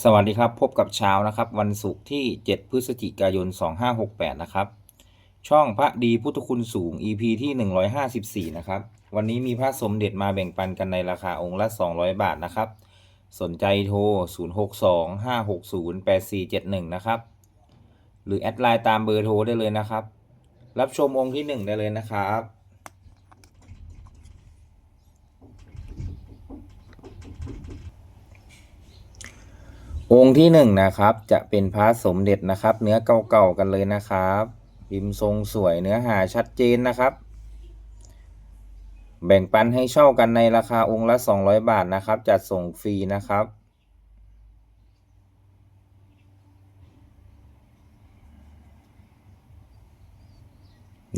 สวัสดีครับ พบกับเช้านะครับ วันศุกร์ที่ 7 พฤศจิกายน 2568 นะครับ ช่องพระดีพุทธคุณสูง EP ที่ 154 นะครับ วันนี้มีพระสมเด็จมาแบ่งปันกันในราคาองค์ละ 200 บาทนะครับ สนใจโทร 0625608471 นะครับ หรือแอดไลน์ตามเบอร์โทรได้เลยนะครับ รับชมองค์ที่ 1 ได้เลยนะครับ องค์ที่หนึ่งนะครับ จะเป็นพระสมเด็จนะครับ เนื้อเก่าๆกันเลยนะครับพิมพ์ทรงสวยเนื้อหาชัดเจนนะครับ แบ่งปันให้เช่ากันในราคาองค์ละ 200 บาทนะครับ จัดส่งฟรีนะครับ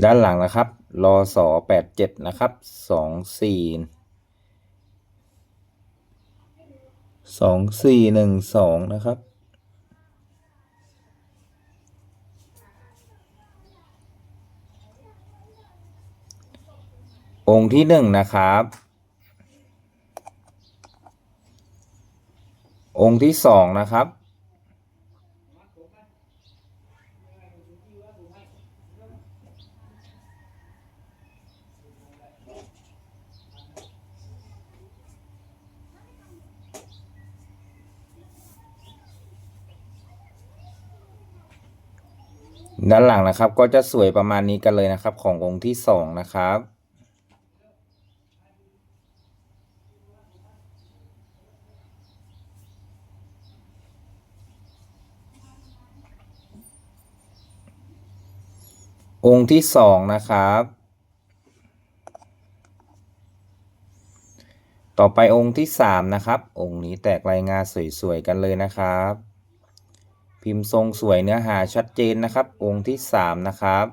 ด้านหลังนะครับรอสอ87นะครับ24ส สองสี่หนึ่งสองนะครับ องค์ที่หนึ่งนะครับ องค์ที่สองนะครับ ด้านหลังนะครับก็จะสวยประมาณนี้กันเลยนะครับ ขององค์ที่สองนะครับ องค์ที่สองนะครับ ต่อไปองค์ที่สามนะครับ องค์นี้แตกลายงาสวยๆกันเลยนะครับ พิมพ์ทรงสวยเนื้อหาชัดเจนนะครับ องค์ที่สามนะครับ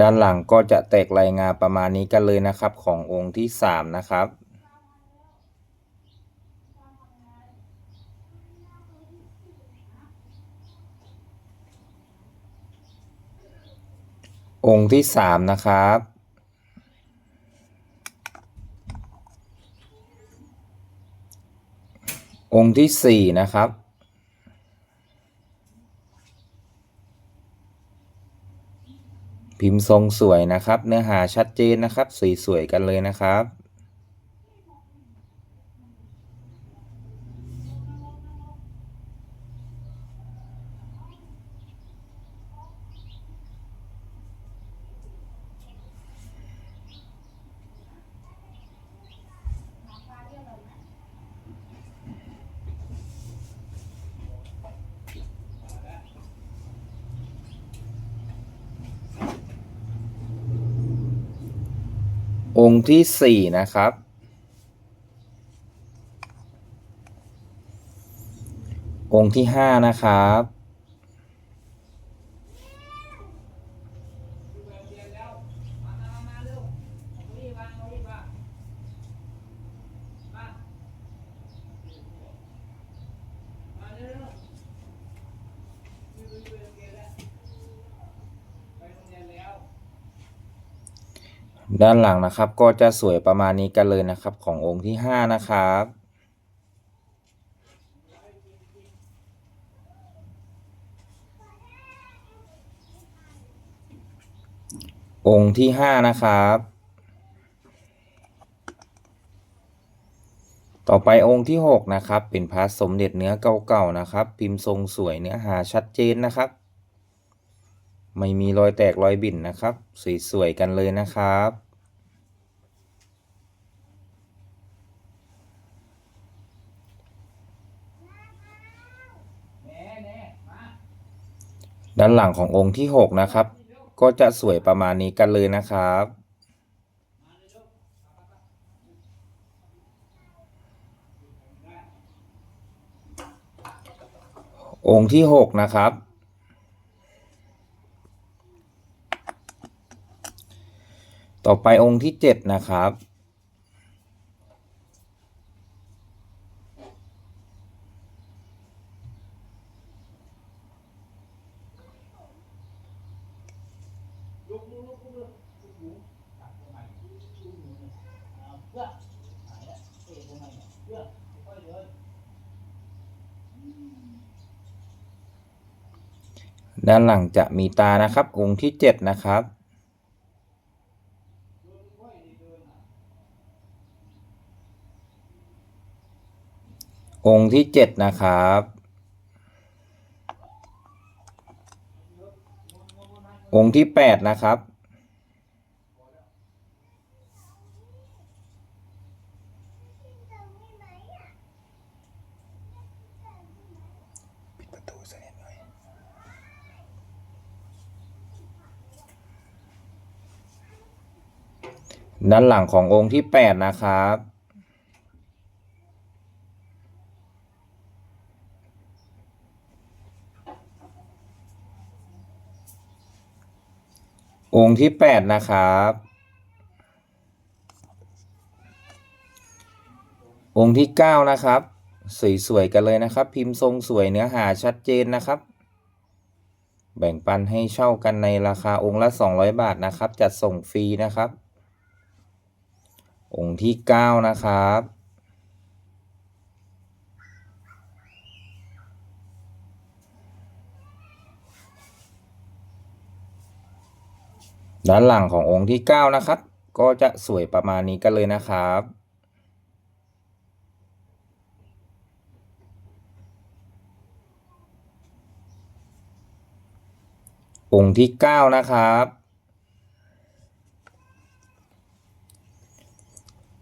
ด้านหลังก็จะแตกลายงาประมาณนี้กันเลยนะครับขององค์ที่สามนะครับ องค์ที่สามนะครับ องค์ที่สี่นะครับ พิมพ์ทรงสวยนะครับ เนื้อหาชัดเจนนะครับ สวยๆกันเลยนะครับ องค์ที่สี่นะครับ องค์ที่ห้านะครับ ด้านหลังนะครับก็จะสวยประมาณนี้กันเลยนะครับ ขององค์ที่ห้านะครับองค์ที่ห้านะครับ ต่อไปองค์ที่หกนะครับ เป็นพระสมเด็จเนื้อเก่าๆนะครับ พิมพ์ทรงสวยเนื้อหาชัดเจนนะครับ ไม่มีรอยแตกรอยบิ่นนะครับ สวยๆกันเลยนะครับด้านหลังขององค์ที่หกนะครับ ก็จะสวยประมาณนี้กันเลยนะครับ องค์ที่หกนะครับ ต่อไปองค์ที่เจ็ดนะครับ ด้านหลังจะมีตานะครับ องค์ที่เจ็ดนะครับ องค์ที่เจ็ดนะครับ องค์ที่แปดนะครับ ปิดประตูสักนิดหน่อย ด้านหลังขององค์ที่แปดนะครับ องค์ที่แปดนะครับ องค์ที่เก้านะครับ สวยๆกันเลยนะครับ พิมพ์ทรงสวยเนื้อหาชัดเจนนะครับ แบ่งปันให้เช่ากันในราคาองค์ละ200บาทนะครับ จัดส่งฟรีนะครับ องค์ที่เก้านะครับ ด้านหลังขององค์ที่เก้านะครับ ก็จะสวยประมาณนี้กันเลยนะครับ องค์ที่เก้านะครับ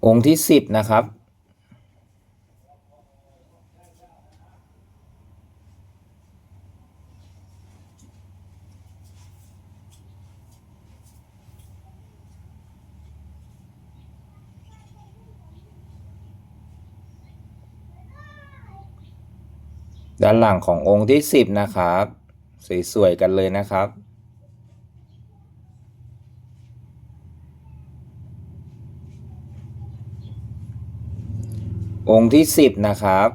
องค์ที่สิบนะครับ ด้านหลังขององค์ที่สิบนะครับ สวย ๆ กันเลยนะครับ องค์ที่สิบนะครับ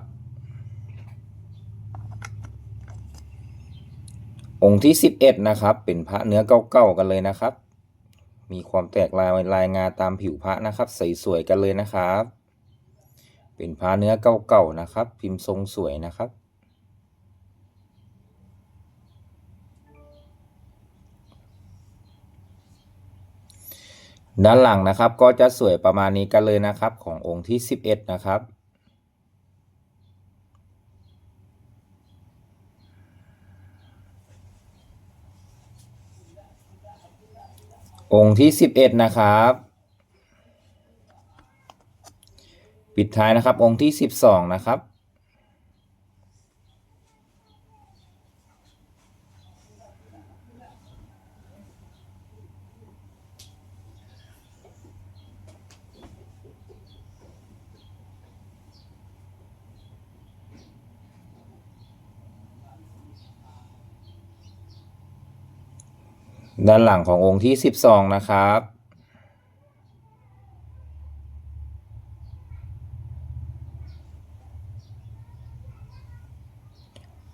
องค์ที่สิบเอ็ดนะครับ เป็นพระเนื้อเก่าๆกันเลยนะครับ มีความแตกลายลายงาตามผิวพระนะครับ สวย ๆ กันเลยนะครับ เป็นพระเนื้อเก่าๆนะครับ พิมพ์ทรงสวยนะครับ ด้านหลังนะครับก็จะสวยประมาณนี้กันเลยนะครับ ขององค์ที่ 11 นะครับ องค์ที่ 11 นะครับ ปิดท้ายนะครับองค์ที่ 12 นะครับ ด้านหลังขององค์ที่ 12 นะครับ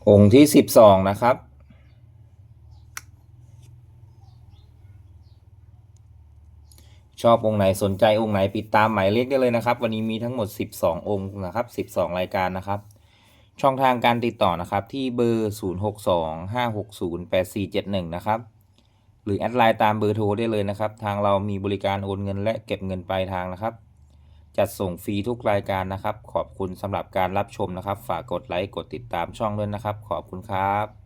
องค์ที่ 12 นะครับ ชอบองค์ไหนสนใจองค์ไหนปิดตามหมายเลขได้เลยนะครับ วันนี้มีทั้งหมด 12 องค์นะครับ 12 รายการนะครับช่องทางการติดต่อนะครับที่เบอร์ 0625608471 นะครับ หรือแอดไลน์ตามเบอร์โทรได้เลยนะครับ ทางเรามีบริการโอนเงินและเก็บเงินปลายทางนะครับ จัดส่งฟรีทุกรายการนะครับ ขอบคุณสำหรับการรับชมนะครับ ฝากกดไลค์กดติดตามช่องด้วยนะครับ ขอบคุณครับ